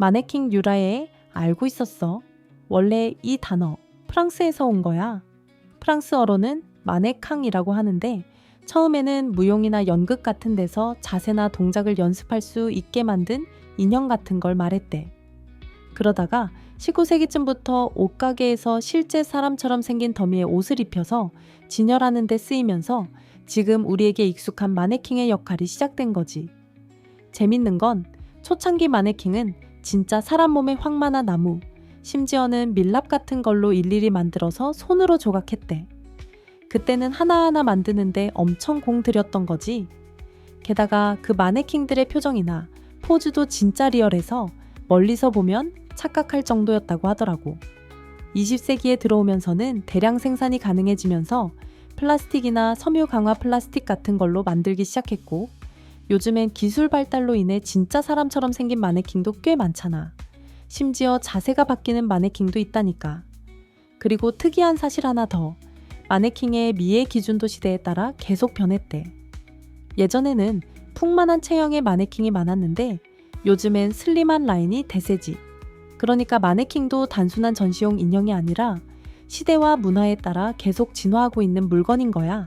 마네킹 유라에 알고 있었어. 원래 이 단어 프랑스에서 온 거야. 프랑스어로는 마네캉이라고 하는데 처음에는 무용이나 연극 같은 데서 자세나 동작을 연습할 수 있게 만든 인형 같은 걸 말했대. 그러다가 19세기쯤부터 옷가게에서 실제 사람처럼 생긴 더미에 옷을 입혀서 진열하는 데 쓰이면서 지금 우리에게 익숙한 마네킹의 역할이 시작된 거지. 재밌는 건 초창기 마네킹은 진짜 사람 몸에 황만한 나무, 심지어는 밀랍 같은 걸로 일일이 만들어서 손으로 조각했대. 그때는 하나하나 만드는데 엄청 공 들였던 거지. 게다가 그 마네킹들의 표정이나 포즈도 진짜 리얼해서 멀리서 보면 착각할 정도였다고 하더라고. 20세기에 들어오면서는 대량 생산이 가능해지면서 플라스틱이나 섬유 강화 플라스틱 같은 걸로 만들기 시작했고, 요즘엔 기술 발달로 인해 진짜 사람처럼 생긴 마네킹도 꽤 많잖아. 심지어 자세가 바뀌는 마네킹도 있다니까. 그리고 특이한 사실 하나 더. 마네킹의 미의 기준도 시대에 따라 계속 변했대. 예전에는 풍만한 체형의 마네킹이 많았는데 요즘엔 슬림한 라인이 대세지. 그러니까 마네킹도 단순한 전시용 인형이 아니라 시대와 문화에 따라 계속 진화하고 있는 물건인 거야.